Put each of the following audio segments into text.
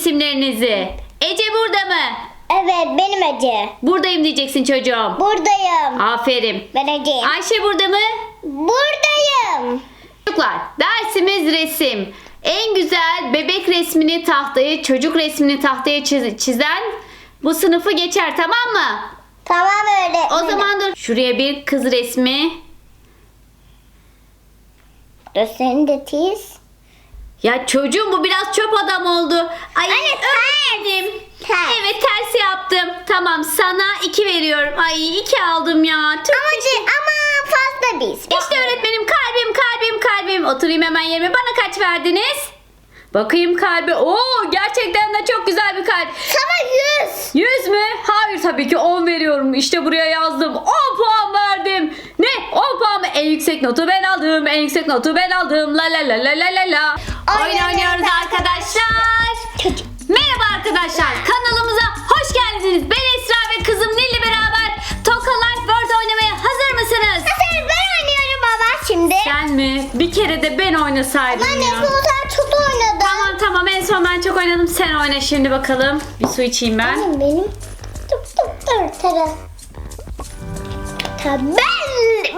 isimlerinizi. Ece burada mı? Evet benim Ece. Buradayım diyeceksin çocuğum. Buradayım. Aferin. Ben Ece'yim. Ayşe burada mı? Buradayım. Çocuklar dersimiz resim. En güzel bebek resmini tahtaya, çocuk resmini tahtaya çiz- çizen bu sınıfı geçer tamam mı? Tamam öyle. O zaman dur. Şuraya bir kız resmi. Seni de tiz. Ya çocuğum bu biraz çöp adam oldu. Ay Anne, öğretmenim. Ters. Evet ters yaptım. Tamam sana iki veriyorum. Ay iki aldım ya. Tüh, Ama, ama fazla biz. İşte öğretmenim kalbim kalbim kalbim. Oturayım hemen yerime. Bana kaç verdiniz? Bakayım kalbi. Oo gerçekten de çok güzel bir kalp. Sana yüz. 100 mü? Hayır tabii ki 10 veriyorum. İşte buraya yazdım. 10 puan verdim. Ne? 10 puan mı? En yüksek notu ben aldım. En yüksek notu ben aldım. La la la la la la la. Oyun oynuyoruz arkadaşlar. Merhaba arkadaşlar. Kanalımıza hoş geldiniz. Ben Esra ve kızım Nil'le beraber şimdi. Sen mi? Bir kere de ben oynasaydım Anne ya. sen çok oynadın. Tamam tamam en son ben çok oynadım. Sen oyna şimdi bakalım. Bir su içeyim ben. Benim benim. Dur dur dur dur. Ben,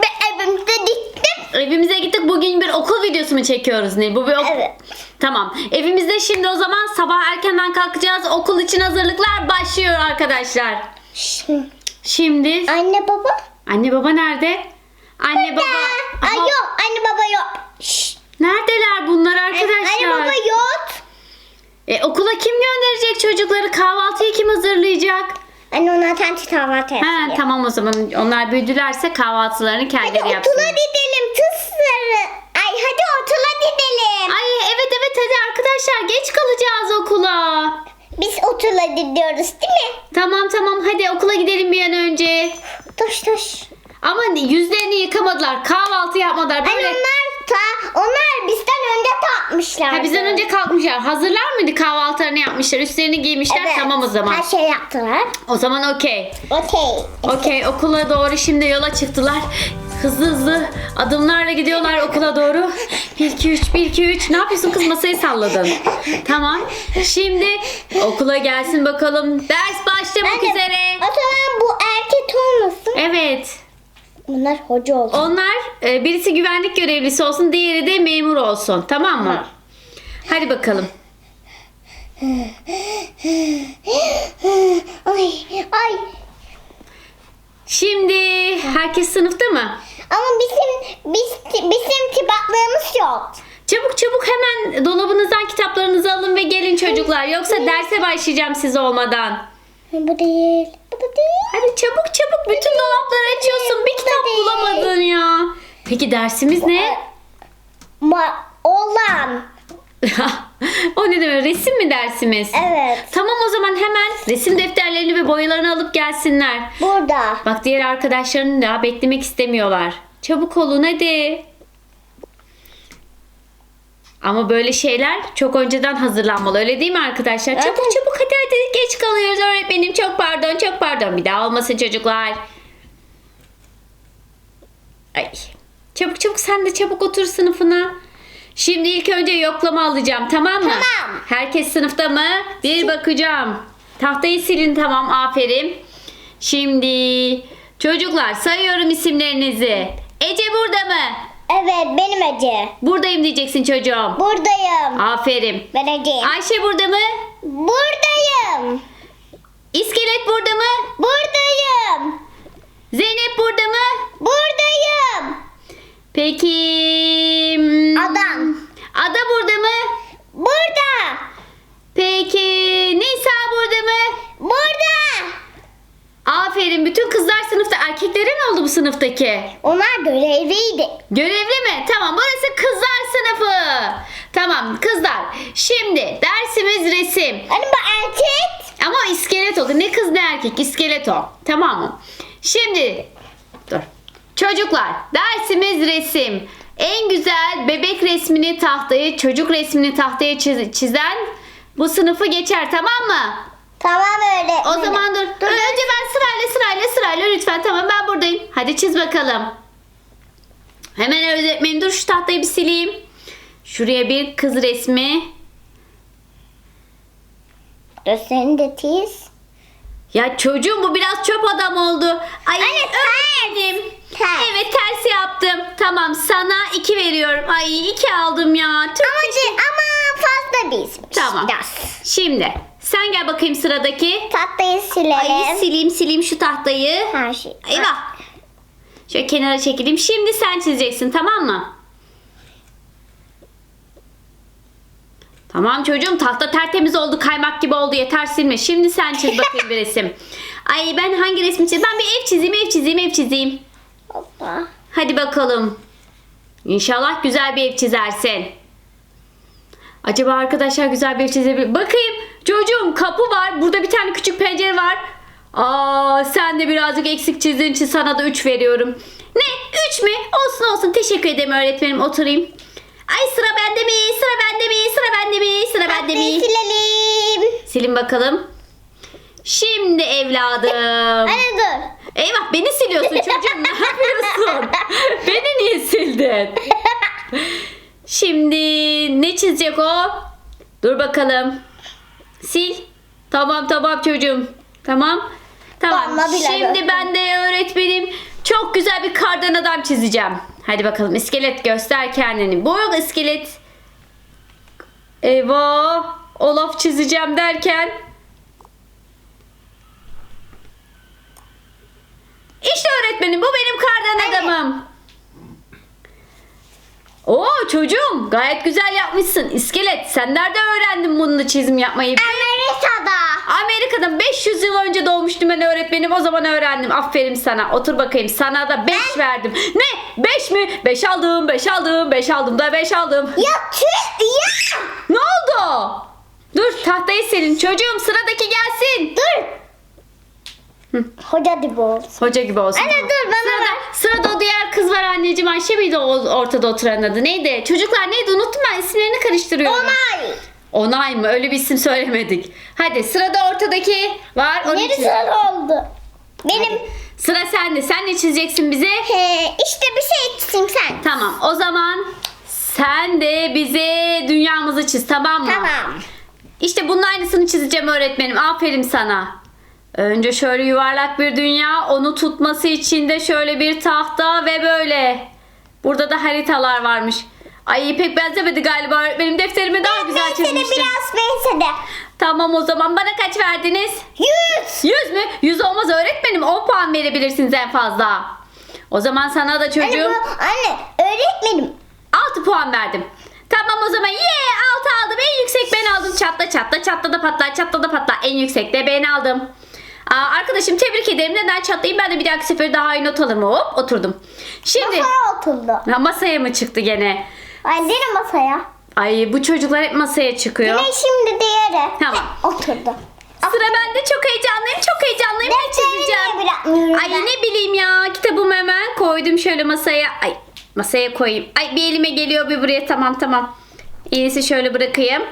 ben evimde diktim. Evimize gittik. Bugün bir okul videosu mu çekiyoruz Nil? Bu bir ok- Evet. Tamam. Evimizde şimdi o zaman sabah erkenden kalkacağız. Okul için hazırlıklar başlıyor arkadaşlar. Şimdi. Şimdi Anne baba. anne baba nerede? Anne baba. Ay Aha, yok anne baba yok. Şşş. Neredeler bunlar arkadaşlar? Anne baba yok. E, okula kim gönderecek çocukları? Kahvaltıyı kim hazırlayacak? Anne ona tane kahvaltı Ha, yapıyor. tamam o zaman onlar büyüdülerse kahvaltılarını Hadi kendileri okula gidelim kızları. Ay hadi okula gidelim. Ay evet evet hadi arkadaşlar geç kalacağız okula. Biz okula gidiyoruz değil mi? Tamam tamam hadi okula gidelim bir an önce. Toş toş. Ama yüzlerini yıkamadılar. Anne Böyle... onlar ta, onlar bizden önce tatmışlar. Ha, bizden önce kalkmışlar. Hazırlar mıydı kahvaltılarını yapmışlar. Üstlerini giymişler. Evet. Tamam o zaman. Her şey yaptılar. O zaman okey. Okey. Okey okula doğru şimdi yola çıktılar. Hızlı hızlı adımlarla gidiyorlar okula doğru. 1 2 3 1 2 3 ne yapıyorsun kız masayı salladın. Tamam. Şimdi okula gelsin bakalım. Ders başlamak üzere. O zaman bu erkek olmasın. Evet. Bunlar hoca olsun. Onlar e, birisi güvenlik görevlisi olsun, diğeri de memur olsun. Tamam mı? Hadi bakalım. ay ay. Şimdi herkes sınıfta mı? Ama bizim biz, bizim kibaklığımız yok. Çabuk çabuk hemen dolabınızdan kitaplarınızı alın ve gelin çocuklar. Yoksa derse başlayacağım siz olmadan. Bu değil. Bu da değil. Hadi çabuk çabuk bütün dolapları açıyorsun. Bir kitap değil. bulamadın ya. Peki dersimiz ne? Ma olan. o ne demek? Resim mi dersimiz? Evet. Tamam o zaman hemen resim defterlerini ve boyalarını alıp gelsinler. Burada. Bak diğer arkadaşların da beklemek istemiyorlar. Çabuk olun hadi. Ama böyle şeyler çok önceden hazırlanmalı öyle değil mi arkadaşlar? Çabuk Evet. çabuk hadi hadi geç kalıyoruz öğretmenim. Çok pardon çok pardon. Bir daha olmasın çocuklar. Ay. Çabuk çabuk sen de çabuk otur sınıfına. Şimdi ilk önce yoklama alacağım tamam mı? Tamam. Herkes sınıfta mı? Bir bakacağım. Tahtayı silin tamam aferin. Şimdi çocuklar sayıyorum isimlerinizi. Ece burada mı? Evet benim Ece. Buradayım diyeceksin çocuğum. Buradayım. Aferin. Ben Ece'yim. Ayşe burada mı? Buradayım. İskelet burada mı? Buradayım. Zeynep burada mı? Buradayım. Peki. hmm, Adam. Ada burada mı? Burada. Peki. Nisa burada mı? Burada. Aferin. Bütün kızlar sınıfta. Erkeklere ne oldu bu sınıftaki? Onlar görevliydi. Görevli mi? Tamam burası kızlar sınıfı. Tamam kızlar. Şimdi dersimiz resim. Hani bu erkek. Ama iskelet oldu. Ne kız ne erkek. İskelet o. Tamam mı? Şimdi dur. Çocuklar dersimiz resim. En güzel bebek resmini tahtaya, çocuk resmini tahtaya çiz- çizen bu sınıfı geçer tamam mı? Tamam öyle. O zaman dur. Önce ben sırayla sırayla sırayla lütfen tamam ben buradayım. Hadi çiz bakalım. Hemen öğretmenim dur şu tahtayı bir sileyim. Şuraya bir kız resmi. Gözlerini de tiz. Ya çocuğum bu biraz çöp adam oldu. Ay Anne, öğretmenim. Ters. Evet ters yaptım. Tamam sana iki veriyorum. Ay iki aldım ya. Tüh. Ama, ama fazla bizmiş. Tamam. Biraz. Şimdi sen gel bakayım sıradaki. Tahtayı silelim. Ay sileyim sileyim şu tahtayı. Her şey. Eyvah. Şöyle kenara çekileyim. Şimdi sen çizeceksin tamam mı? Tamam çocuğum tahta tertemiz oldu kaymak gibi oldu yeter silme. Şimdi sen çiz bakayım bir resim. Ay ben hangi resmi çizeyim? Ben bir ev çizeyim ev çizeyim ev çizeyim. Hoppa. Hadi bakalım. İnşallah güzel bir ev çizersin. Acaba arkadaşlar güzel bir ev çizebilir. Bakayım çocuğum kapı var. Burada bir tane küçük pencere var. Aa sen de birazcık eksik çizdiğin için sana da 3 veriyorum. Ne? 3 mü? Olsun olsun. Teşekkür ederim öğretmenim. Oturayım. Ay sıra bende mi? Sıra bende mi? Sıra bende mi? Sıra bende mi? silelim. Silin bakalım. Şimdi evladım. Anne dur. Eyvah beni siliyorsun çocuğum ne yapıyorsun? beni niye sildin? Şimdi ne çizecek o? Dur bakalım. Sil. Tamam tamam çocuğum. Tamam. Tamam. Damla bile Şimdi ben de öğretmenim çok güzel bir kardan adam çizeceğim. Hadi bakalım iskelet göster kendini. Bu iskelet. Eyvah. Olaf çizeceğim derken İşte öğretmenim bu benim kardan adamım. Oo çocuğum gayet güzel yapmışsın. İskelet sen nerede öğrendin bununla çizim yapmayı? Amerika'da. Amerika'da 500 yıl önce doğmuştum ben öğretmenim. O zaman öğrendim. Aferin sana. Otur bakayım. Sana da 5 verdim. Ne? 5 mi? 5 aldım, 5 aldım, 5 aldım da 5 aldım. Ya tüh ya. Ne oldu? Dur tahtayı silin. Çocuğum sıradaki gelsin. Dur. Hoca gibi olsun. Hoca gibi olsun. Anne dur bana Sırada, ver. sırada o diğer kız var anneciğim. Ayşe miydi o ortada oturan adı? Neydi? Çocuklar neydi? Unuttum ben. isimlerini karıştırıyorum. Onay. Onay mı? Öyle bir isim söylemedik. Hadi sırada ortadaki var. Onu Neresi çiz. oldu? Benim Sıra sende. Sen ne çizeceksin bize? he, işte bir şey çizeyim sen. Tamam. O zaman sen de bize dünyamızı çiz. Tamam mı? Tamam. İşte bunun aynısını çizeceğim öğretmenim. Aferin sana. Önce şöyle yuvarlak bir dünya, onu tutması için de şöyle bir tahta ve böyle. Burada da haritalar varmış. Ay pek benzemedi galiba öğretmenim. Defterime daha güzel Neyse de çizmiştim. biraz neyse de. Tamam o zaman bana kaç verdiniz? Yüz. 100 mü? 100 olmaz öğretmenim. 10 puan verebilirsiniz en fazla. O zaman sana da Anne, çocuğum bu, anne öğretmenim. 6 puan verdim. Tamam o zaman ye 6 aldım. En yüksek ben aldım. Çatla çatla çatla da patla çatla da patla. En yüksek de ben aldım. Aa, arkadaşım tebrik ederim. Neden çatlayayım? Ben de bir dahaki sefer daha iyi not alırım. Hop oturdum. Şimdi Masaya oturdu. ha, masaya mı çıktı gene? Anne de masaya. Ay bu çocuklar hep masaya çıkıyor. Yine şimdi diğeri. Tamam. Oturdu. Sıra bende çok heyecanlıyım. Çok heyecanlıyım. Ne çizeceğim? niye bırakmıyorum Ay ben? ne bileyim ya. Kitabımı hemen koydum şöyle masaya. Ay masaya koyayım. Ay bir elime geliyor bir buraya. Tamam tamam. En iyisi şöyle bırakayım.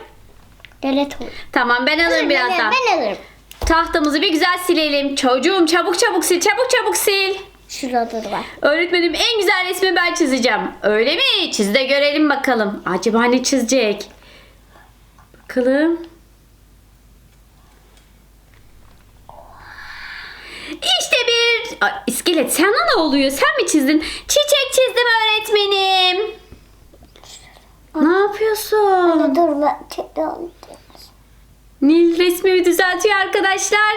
Delet oldu. Tamam ben alırım birazdan. ben alırım. Tahtamızı bir güzel silelim. Çocuğum çabuk çabuk sil. Çabuk çabuk sil. Şurada da var. Öğretmenim en güzel resmi ben çizeceğim. Öyle mi? Çiz de görelim bakalım. Acaba ne çizecek? Bakalım. İşte bir... Ay, iskelet sana ne oluyor? Sen mi çizdin? Çiçek çizdim öğretmenim. Ne yapıyorsun? Dur ben tekrar. Nil resmimi düzeltiyor arkadaşlar.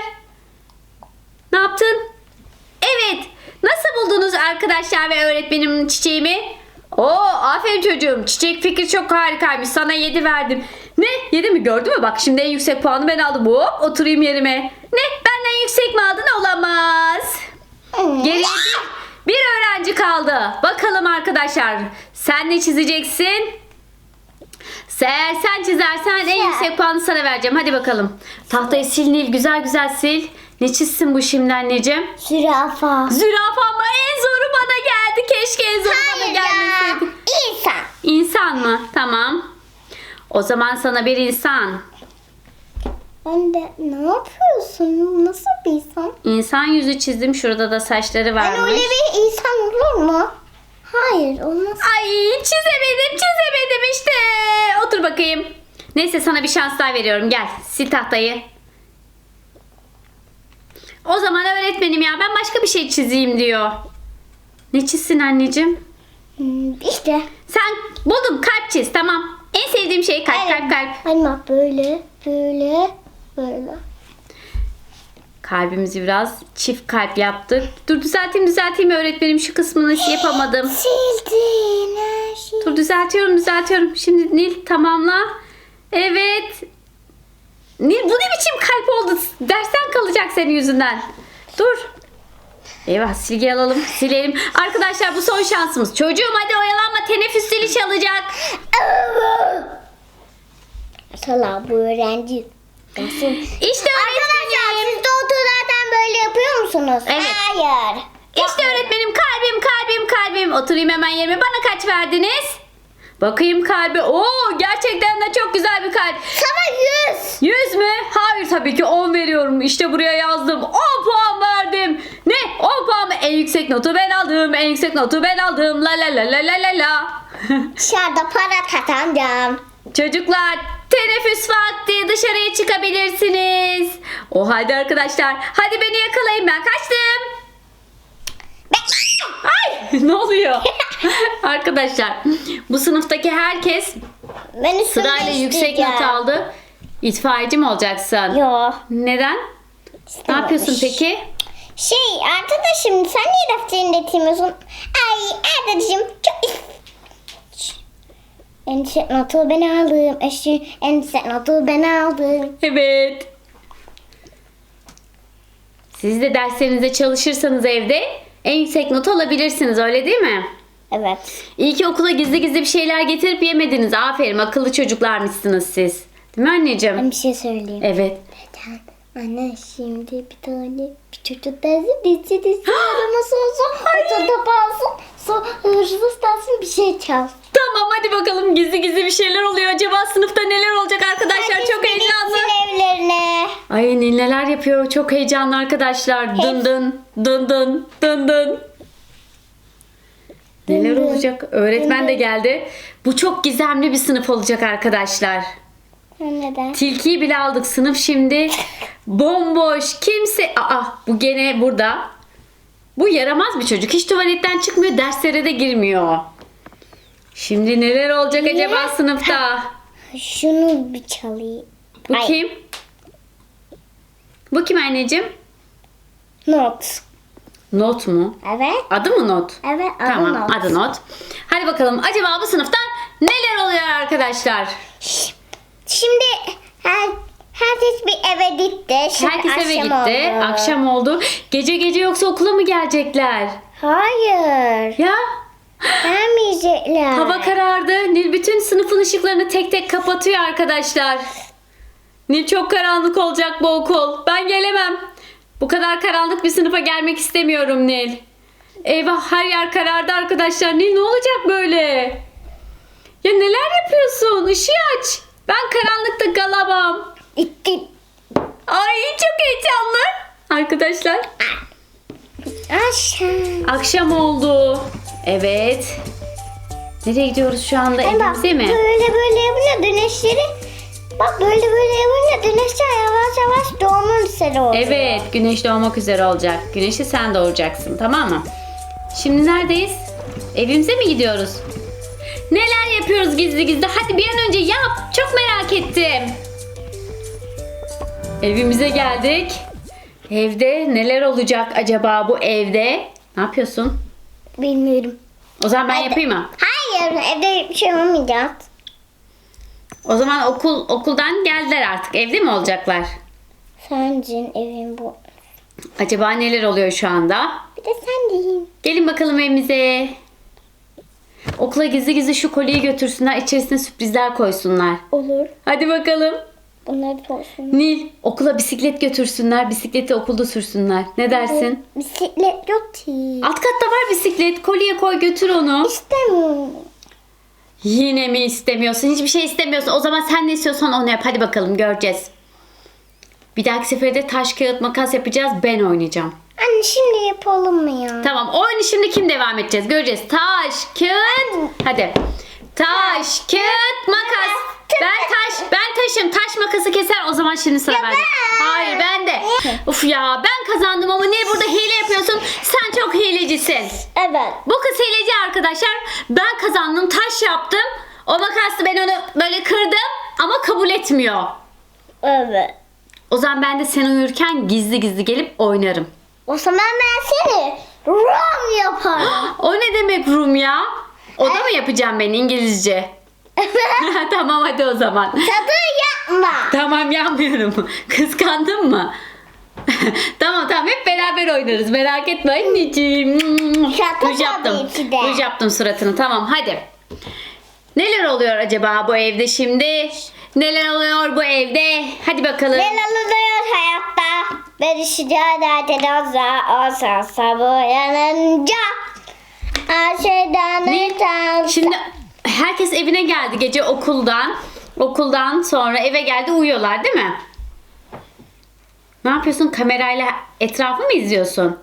Ne yaptın? Evet. Nasıl buldunuz arkadaşlar ve öğretmenim çiçeğimi? Oo aferin çocuğum. Çiçek fikri çok harikaymış. Sana 7 verdim. Ne? 7 mi? Gördün mü? Bak şimdi en yüksek puanı ben aldım. Hop oturayım yerime. Ne? Benden yüksek mi aldın? Olamaz. Geriye bir, bir öğrenci kaldı. Bakalım arkadaşlar. Sen ne çizeceksin? Eğer sen çizersen en yüksek puanı sana vereceğim. Hadi bakalım. Tahtayı sil Nil. Güzel güzel sil. Ne çizsin bu şimdi anneciğim? Zürafa. Zürafa ama en zoru bana geldi. Keşke en zoru bana Hayır ya. gelmeseydi. İnsan. İnsan mı? Tamam. O zaman sana bir insan. Ben de ne yapıyorsun? Nasıl bir insan? İnsan yüzü çizdim. Şurada da saçları Ben varmış. öyle bir insan olur mu? Hayır olmaz. Ay çizemedim çizemedim işte. Otur bakayım. Neyse sana bir şans daha veriyorum. Gel sil tahtayı. O zaman öğretmenim ya ben başka bir şey çizeyim diyor. Ne çizsin anneciğim? Hmm, işte. Sen buldum kalp çiz tamam. En sevdiğim şey kalp kalp kalp. Anne böyle, böyle, böyle. Kalbimizi biraz çift kalp yaptık. Dur düzelteyim düzelteyim öğretmenim şu kısmını yapamadım. Sildin her şeyi. Dur düzeltiyorum düzeltiyorum. Şimdi Nil tamamla. Evet. Nil bu ne biçim kalp oldu? Dersten kalacak senin yüzünden. Dur. Eyvah silgi alalım silelim. Arkadaşlar bu son şansımız. Çocuğum hadi oyalanma teneffüs zili çalacak. Sala bu öğrenci. Nasıl? İşte Arkadaşlar öğretmenim. siz de otururken böyle yapıyor musunuz? Evet. Hayır. İşte öğretmenim kalbim kalbim kalbim. Oturayım hemen yerime. Bana kaç verdiniz? Bakayım kalbi. Oo gerçekten de çok güzel bir kalp. Sana yüz. 100 mü? Hayır tabii ki 10 veriyorum. İşte buraya yazdım. 10 puan verdim. Ne? 10 puan mı? En yüksek notu ben aldım. En yüksek notu ben aldım. La la la la la la la. Dışarıda para kazanacağım. Çocuklar teneffüs vakti dışarıya çıkabilirsiniz. O halde arkadaşlar hadi beni yakalayın ben kaçtım. Ay ne oluyor? arkadaşlar bu sınıftaki herkes Ben sırayla yüksek not aldı. İtfaiyeci mi olacaksın? Yo. Neden? Ne yapıyorsun peki? Şey arkadaşım sen niye defterini getirmiyorsun? Ay arkadaşım çok en yüksek notu ben aldım. Eşi en yüksek notu ben aldım. Evet. Siz de derslerinize çalışırsanız evde en yüksek notu alabilirsiniz öyle değil mi? Evet. İyi ki okula gizli gizli bir şeyler getirip yemediniz. Aferin akıllı çocuklarmışsınız siz. Değil mi anneciğim? Ben bir şey söyleyeyim. Evet. Neden? Anne şimdi bir tane bir çocuk dersin dizi dizi araması olsun. Ortada kalsın. Sonra hırsız dersin bir şey çal. Tamam hadi bakalım gizli gizli bir şeyler oluyor. Acaba sınıfta neler olacak arkadaşlar? Çok Herkes heyecanlı. gitsin evlerine. Ay neler yapıyor? Çok heyecanlı arkadaşlar. Dın dın dın dın dın dın. Neler olacak? Öğretmen de geldi. Bu çok gizemli bir sınıf olacak arkadaşlar. Neden? Tilkiyi bile aldık. Sınıf şimdi bomboş. Kimse... Aa bu gene burada. Bu yaramaz bir çocuk. Hiç tuvaletten çıkmıyor. Derslere de girmiyor. Şimdi neler olacak Niye? acaba sınıfta? Şunu bir çalayım. Bu Ay. kim? Bu kim anneciğim? Not. Not mu? Evet. Adı mı Not? Evet adı tamam not. adı Not. Hadi bakalım acaba bu sınıfta neler oluyor arkadaşlar? Şimdi her, herkes bir eve gitti. Şimdi Herkes eve akşam gitti. oldu. Akşam oldu. Gece gece yoksa okula mı gelecekler? Hayır. Ya Gelmeyecekler. hava karardı. Nil bütün sınıfın ışıklarını tek tek kapatıyor arkadaşlar. Nil çok karanlık olacak bu okul. Ben gelemem. Bu kadar karanlık bir sınıfa gelmek istemiyorum Nil. Eyvah her yer karardı arkadaşlar. Nil ne olacak böyle? Ya neler yapıyorsun? Işığı aç. Ben karanlıkta kalamam. İtti. Ay çok heyecanlı. Arkadaşlar Aşağı. akşam oldu. Evet. Nereye gidiyoruz şu anda? Ay bak Evimize mi? böyle böyle yapınca güneşleri bak böyle böyle yapınca güneşler yavaş yavaş doğmak üzere oluyor. Evet, güneş doğmak üzere olacak. Güneşi sen doğuracaksın, tamam mı? Şimdi neredeyiz? Evimize mi gidiyoruz? Neler yapıyoruz gizli gizli? Hadi bir an önce yap. Çok merak ettim. Evimize geldik. Evde neler olacak acaba bu evde? Ne yapıyorsun? Bilmiyorum. O zaman ben Hadi. yapayım mı? Hayır evde bir şey olmayacak. O zaman okul okuldan geldiler artık. Evde mi olacaklar? Sence evin bu. Acaba neler oluyor şu anda? Bir de sen diyeyim. Gelin bakalım evimize. Okula gizli gizli şu kolyeyi götürsünler. içerisine sürprizler koysunlar. Olur. Hadi bakalım. Bunlar da olsun. Nil okula bisiklet götürsünler. Bisikleti okulda sürsünler. Ne dersin? Bisiklet yok ki. Alt katta var bisiklet. Kolye koy götür onu. İstemiyorum. Yine mi istemiyorsun? Hiçbir şey istemiyorsun. O zaman sen ne istiyorsan onu yap. Hadi bakalım göreceğiz. Bir dahaki sefere de taş kağıt makas yapacağız. Ben oynayacağım. Anne şimdi yapalım mı ya? Tamam oyunu şimdi kim devam edeceğiz göreceğiz. Taş, kağıt. Hadi. Taş, kağıt, makas. Ben taş, ben taşım. Taş makası keser. O zaman şimdi sıra bende. Hayır bende. Uf ya ben kazandım ama niye burada hile yapıyorsun? Sen çok hilecisin. Evet. Bu kız hileci arkadaşlar. Ben kazandım. Taş yaptım. O makasla ben onu böyle kırdım ama kabul etmiyor. Evet. O zaman ben de sen uyurken gizli gizli gelip oynarım. O zaman ben seni rom yaparım. O ne demek Rum ya? O da mı yapacağım ben İngilizce? tamam hadi o zaman. Tadı yapma. Tamam yanmıyorum. Kıskandın mı? tamam tamam hep beraber oynarız. Merak etme anneciğim. Şaka Ruj yaptım. tabii ki de. Ruj yaptım suratını. Tamam hadi. Neler oluyor acaba bu evde şimdi? Neler oluyor bu evde? Hadi bakalım. Neler oluyor hayatta? Ben işeceğim derken olsa olsa sabah yanınca. Her şeyden Ne? Şimdi herkes evine geldi gece okuldan. Okuldan sonra eve geldi uyuyorlar değil mi? Ne yapıyorsun? Kamerayla etrafı mı izliyorsun?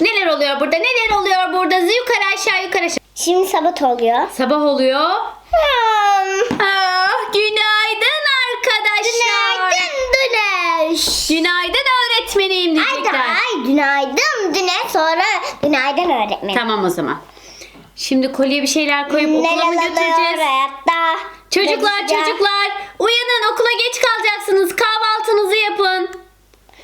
Neler oluyor burada? Neler oluyor burada? Yukarı aşağı yukarı aşağı. Şimdi sabah oluyor. Sabah oluyor. Hmm. Ah, günaydın arkadaşlar. Günaydın Güneş. Günaydın öğretmenim Ay, diyecekler. ay günaydın Güneş sonra günaydın öğretmenim. Tamam o zaman. Şimdi kolye bir şeyler koyup okula mı götüreceğiz? hayatta? Çocuklar size- çocuklar uyanın okula geç kalacaksınız kahvaltınızı yapın.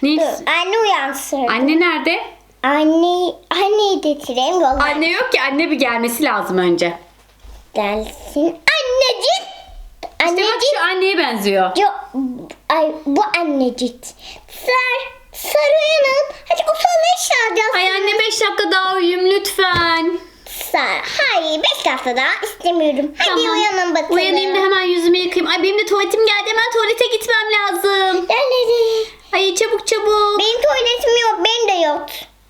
Ne? Dur, anne uyansın. Anne nerede? Anne, anneyi getireyim yola Anne yok ki anne bir gelmesi lazım önce. gelsin. Annecik. İşte bak Annecik. şu anneye benziyor. Yo, ay bu annecik. Sar, sarı Hadi ufala işaracağız. Ay anne 5 dakika daha uyuyayım lütfen. Sar. Hayır 5 dakika daha istemiyorum. Hadi Tamam. uyanın bakalım. Uyanayım da hemen yüzümü yıkayayım. Ay benim de tuvaletim geldi hemen tuvalete gitmem lazım. Nerede? Ay çabuk çabuk. Benim tuvaletim yok. Benim de yok.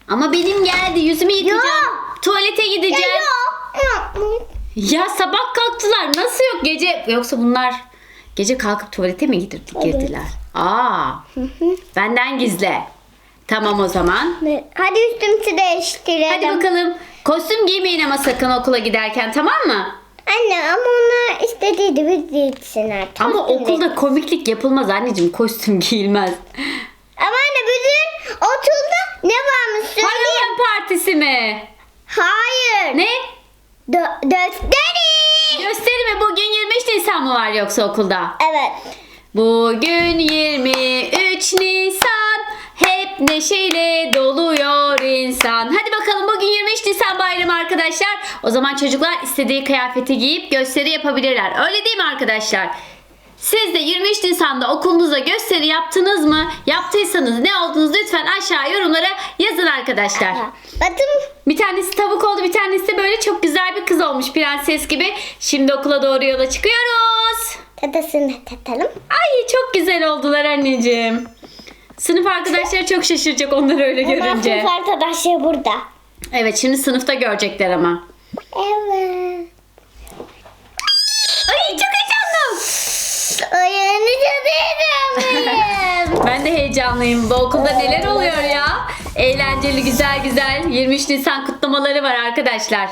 Ama benim geldi yüzümü yıkayacağım. Yok. Tuvalete Ya gideceğim. yok. Yok. Ya sabah kalktılar. Nasıl yok gece? Yoksa bunlar gece kalkıp tuvalete mi girdi, girdiler? Aa. Benden gizle. Tamam o zaman. Hadi üstümüzü değiştirelim. Hadi bakalım. Kostüm giymeyin ama sakın okula giderken tamam mı? Anne ama onlar istediği gibi gitsinler. Ama Kostüm okulda komiklik yapılmaz anneciğim. Kostüm giyilmez. Ama anne bütün okulda ne varmış söyleyeyim. Halloween partisi mi? Hayır. Ne? Dö- gösteri. Gösteri mi? Bugün 23 Nisan mı var yoksa okulda? Evet. Bugün 23 Nisan hep neşeyle doluyor insan. Hadi bakalım bugün 23 Nisan bayramı arkadaşlar. O zaman çocuklar istediği kıyafeti giyip gösteri yapabilirler. Öyle değil mi arkadaşlar? Siz de 23 Nisan'da okulunuzda gösteri yaptınız mı? Yaptıysanız ne oldunuz lütfen aşağı yorumlara yazın arkadaşlar. Bakın Bir tanesi tavuk oldu bir tanesi böyle çok güzel bir kız olmuş prenses gibi. Şimdi okula doğru yola çıkıyoruz. Tatasını tatalım. Ay çok güzel oldular anneciğim. Sınıf arkadaşları çok şaşıracak onları öyle Ama görünce. sınıf arkadaşları burada. Evet şimdi sınıfta görecekler ama. Evet. Ay çok heyecanlıyım. Uyanınca değilim. Ben de heyecanlıyım. Bu okulda neler oluyor ya? Eğlenceli güzel güzel 23 Nisan kutlamaları var arkadaşlar.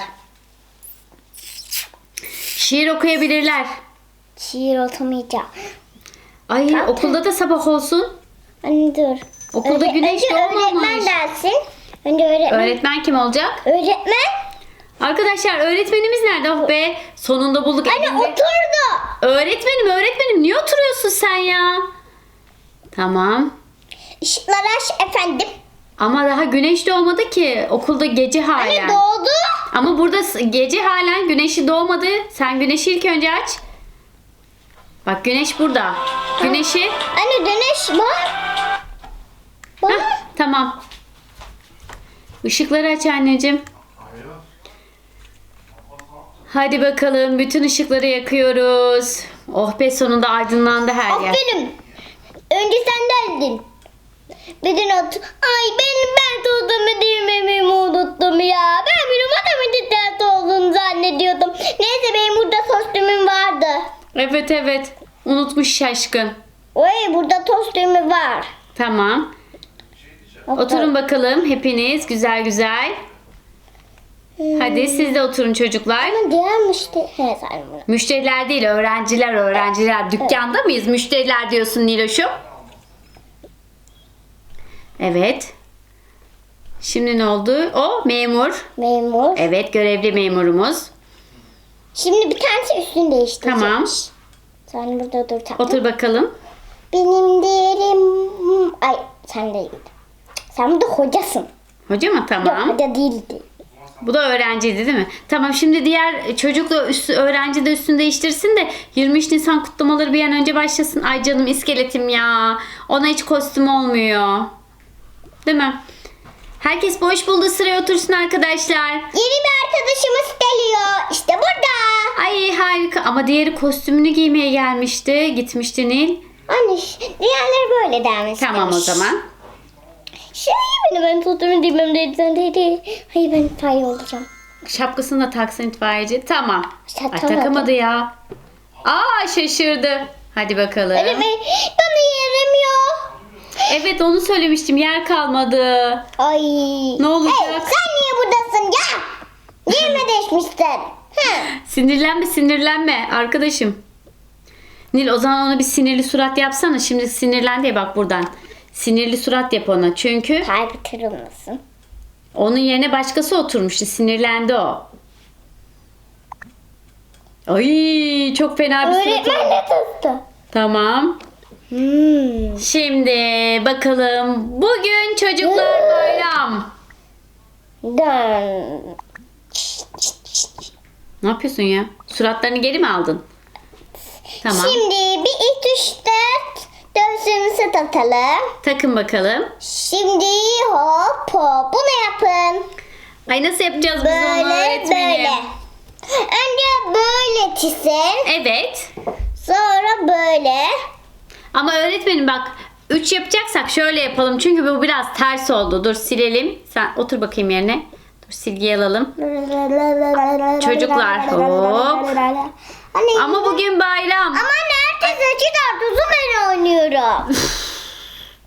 Şiir okuyabilirler. Şiir okumayacağım. Ay Tamam. okulda da sabah olsun. Anne dur. Okulda güneş önce doğmamış. öğretmen dersin. Önce öğretmen. Öğretmen kim olacak? öğretmen. Arkadaşlar öğretmenimiz nerede? Oh be sonunda bulduk. Anne elinde. oturdu. Öğretmenim öğretmenim niye oturuyorsun sen ya? Tamam. Işıklar aç efendim. Ama daha güneş doğmadı ki. Okulda gece halen. Anne doğdu. Ama burada gece halen güneşi doğmadı. Sen güneşi ilk önce aç. Bak güneş burada. Güneşi. Anne güneş var. Var. Heh, tamam. Işıkları aç anneciğim. Hadi bakalım bütün ışıkları yakıyoruz. Oh be sonunda aydınlandı her yer. Aferin. Önce sen derdin. Bedin ot. Ay benim ben olduğumu dememi unuttum ya. Ben benim adamın dert olduğunu zannediyordum. Neyse benim burada kostümüm vardı. Evet evet. Unutmuş şaşkın. Oy burada kostümü var. Tamam. Oturun bakalım hepiniz güzel güzel. Hadi siz de oturun çocuklar. Ama diğer müşteri... He bunu. Müşteriler değil öğrenciler öğrenciler. Dükkanda mıyız? Müşteriler diyorsun Niloş'um. Evet. Şimdi ne oldu? O memur. Memur. Evet görevli memurumuz. Şimdi bir tanesi üstünü değiştirecek. Tamam. Sen burada dur tamam. Otur bakalım. Benim değerim... Ay sen değil. Sen burada hocasın. Hoca mı? Yok Tamam. hoca değildi. Bu da öğrenciydi değil mi? Tamam şimdi diğer çocuk da üstü, öğrenci de üstünü değiştirsin de 23 Nisan kutlamaları bir an önce başlasın. Ay canım iskeletim ya. Ona hiç kostüm olmuyor. Değil mi? Herkes boş buldu sıraya otursun arkadaşlar. Yeni bir arkadaşımız geliyor. İşte burada. Ay harika ama diğeri kostümünü giymeye gelmişti. Gitmişti Nil. Anne diğerleri böyle demiş. Tamam o zaman. Şey beni ben tuttuğumu demem dedi. Hayır ben itfaiye olacağım. Şapkasını da taksın itfaiyeci. Tamam. Ay Takamadı. ya. Aa şaşırdı. Hadi bakalım. Evet bana yerim yok. Evet onu söylemiştim. Yer kalmadı. Ay. Ne olacak? Hey, sen niye buradasın ya? Niye mi değişmişsin? Sinirlenme sinirlenme arkadaşım. Nil o zaman ona bir sinirli surat yapsana. Şimdi sinirlendi ya bak buradan. Sinirli surat yap ona. Çünkü Kalbi kırılmasın. onun yerine başkası oturmuştu. Sinirlendi o. Ay çok fena bir surat. Öğretmen de tuttu. Tamam. Hmm. Şimdi bakalım. Bugün çocuklar bayram. Dön. Ne yapıyorsun ya? Suratlarını geri mi aldın? Tamam. Şimdi bir ilk üç dört dövsümüzü tatalım. Takın bakalım. Şimdi hop hop bunu yapın. Ay nasıl yapacağız biz onu Böyle öğretmenim? böyle. Önce böyle çizin. Evet. Sonra böyle. Ama öğretmenim bak 3 yapacaksak şöyle yapalım. Çünkü bu biraz ters oldu. Dur silelim. Sen otur bakayım yerine. Dur silgiyi alalım. Çocuklar, hop. Anne, Ama bugün bayram. Ama nerede da uzun ben oynuyorum.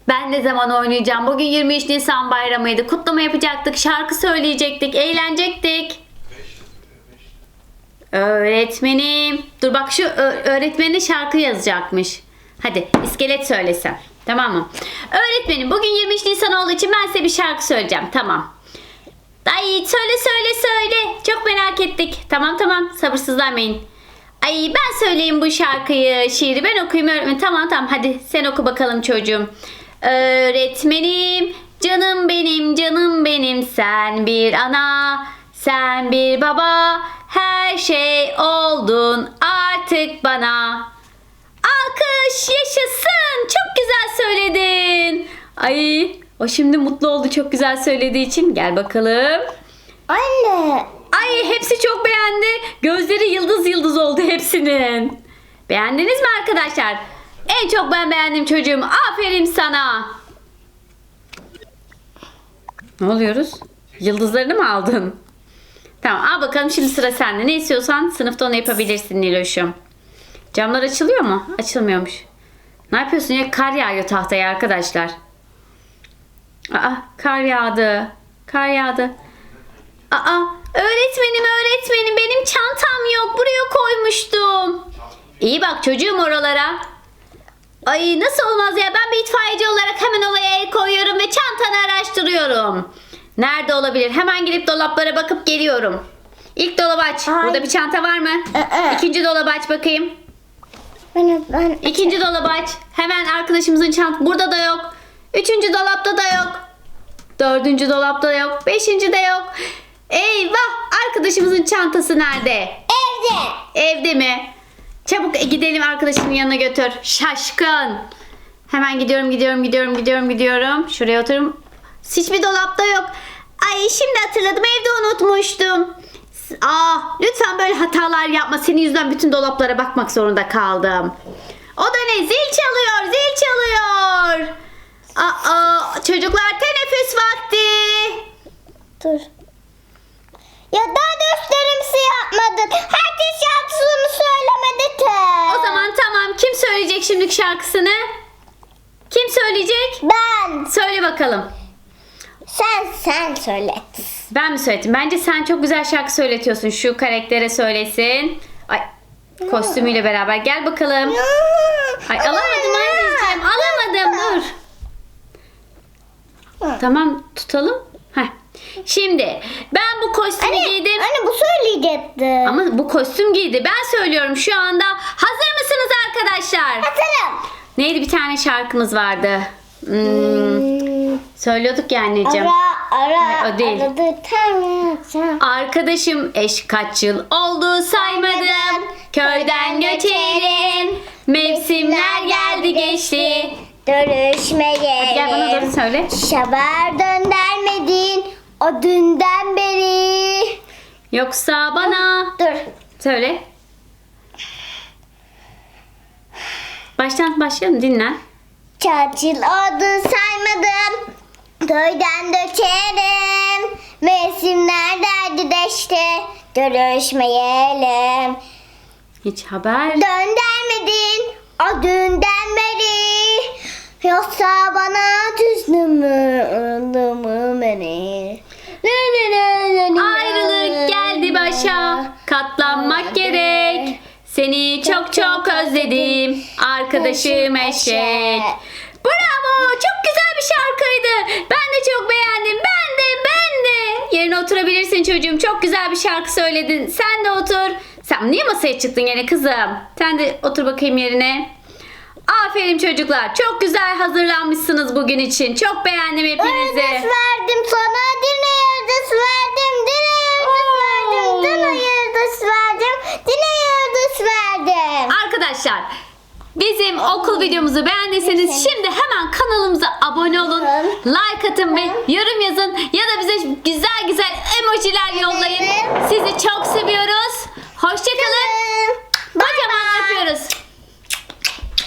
Ben ne zaman oynayacağım? Bugün 23 Nisan bayramıydı. Kutlama yapacaktık. Şarkı söyleyecektik. Eğlenecektik. Öğretmenim. Dur bak şu öğretmeni şarkı yazacakmış. Hadi iskelet söylesen. Tamam mı? Öğretmenim bugün 23 Nisan olduğu için ben size bir şarkı söyleyeceğim. Tamam. Ay söyle söyle söyle. Çok merak ettik. Tamam tamam sabırsızlanmayın. Ay ben söyleyeyim bu şarkıyı, şiiri ben okuyayım öğretmenim. Tamam tamam hadi sen oku bakalım çocuğum. Öğretmenim, canım benim, canım benim. Sen bir ana, sen bir baba. Her şey oldun artık bana. Alkış yaşasın. Çok güzel söyledin. Ay o şimdi mutlu oldu çok güzel söylediği için. Gel bakalım. Anne. Ay hepsi çok beğendi. Gözleri yıldız yıldız oldu hepsinin. Beğendiniz mi arkadaşlar? En çok ben beğendim çocuğum. Aferin sana. Ne oluyoruz? Yıldızlarını mı aldın? Tamam al bakalım şimdi sıra sende. Ne istiyorsan sınıfta onu yapabilirsin Niloş'um. Camlar açılıyor mu? Açılmıyormuş. Ne yapıyorsun ya? Kar yağıyor tahtaya arkadaşlar. Aa kar yağdı. Kar yağdı. Aa öğretmenim öğretmenim benim çantam yok. Buraya koymuştum. İyi bak çocuğum oralara. Ay nasıl olmaz ya ben bir itfaiyeci olarak hemen olaya el koyuyorum ve çantanı araştırıyorum. Nerede olabilir? Hemen gidip dolaplara bakıp geliyorum. İlk dolabı aç. Ay. Burada bir çanta var mı? Aa. İkinci dolabı aç bakayım. Ben, ben, İkinci dolabı aç. Hemen arkadaşımızın çantası. Burada da yok. Üçüncü dolapta da yok. Dördüncü dolapta da yok. Beşinci de yok. Eyvah! Arkadaşımızın çantası nerede? evde. Evde mi? Çabuk gidelim arkadaşının yanına götür. Şaşkın. Hemen gidiyorum, gidiyorum, gidiyorum, gidiyorum, gidiyorum. Şuraya oturum. Hiçbir dolapta yok. Ay şimdi hatırladım evde unutmuştum. Aa, lütfen böyle hatalar yapma. Senin yüzünden bütün dolaplara bakmak zorunda kaldım. O da ne? Zil çalıyor, zil çalıyor. Aa, çocuklar teneffüs vakti. Dur. Ya daha gösterimsi yapmadın. Herkes şarkısını söylemedi ki. O zaman tamam. Kim söyleyecek şimdi şarkısını? Kim söyleyecek? Ben. Söyle bakalım. Sen sen söyle. Ben mi söyledim? Bence sen çok güzel şarkı söyletiyorsun. Şu karaktere söylesin. Ay kostümüyle beraber gel bakalım. Ay alamadım anneciğim. Alamadım dur. Tamam tutalım. Heh. Şimdi ben bu kostümü Anne, giydim. anne bu söyleyecekti. Ama bu kostüm giydi. Ben söylüyorum şu anda. Hazır mısınız arkadaşlar? Hazırım. Neydi bir tane şarkımız vardı. Hmm, Hmm, söylüyorduk ya anneciğim. Ara ara Hayır, o değil. aradı. Arkadaşım eş kaç yıl oldu saymadım. Köyden göçerim. Mevsimler geldi geçti. Görüşmeyelim. Gel bana doğru söyle. Haber döndermedin o dünden beri. Yoksa bana Dur. söyle. Baştan başlayalım dinlen. Kaç yıl oldu saymadım. Köyden dökerim. Mevsimler derdi deşti. Görüşmeyelim. Hiç haber. Döndermedin o dünden beri. Yoksa bana düzdün mü, ındın mı beni? Ayrılık geldi başa. Katlanmak gerek. Seni çok çok özledim. Arkadaşım eşek. Bravo! Çok güzel bir şarkıydı. Ben de çok beğendim. Ben de, ben de. Yerine oturabilirsin çocuğum. Çok güzel bir şarkı söyledin. Sen de otur. Sen niye masaya çıktın yine kızım? Sen de otur bakayım yerine. Aferin çocuklar. Çok güzel hazırlanmışsınız bugün için. Çok beğendim hepinizi. Yıldız verdim sana, dine yıldız verdim, dine yıldız verdim, dine yıldız verdim, dine yıldız verdim. Arkadaşlar bizim okul videomuzu beğendiyseniz şimdi hemen kanalımıza abone olun. Like atın ve yorum yazın ya da bize güzel güzel emojiler yollayın. Sizi çok seviyoruz. Hoşçakalın. Kocaman öpüyoruz.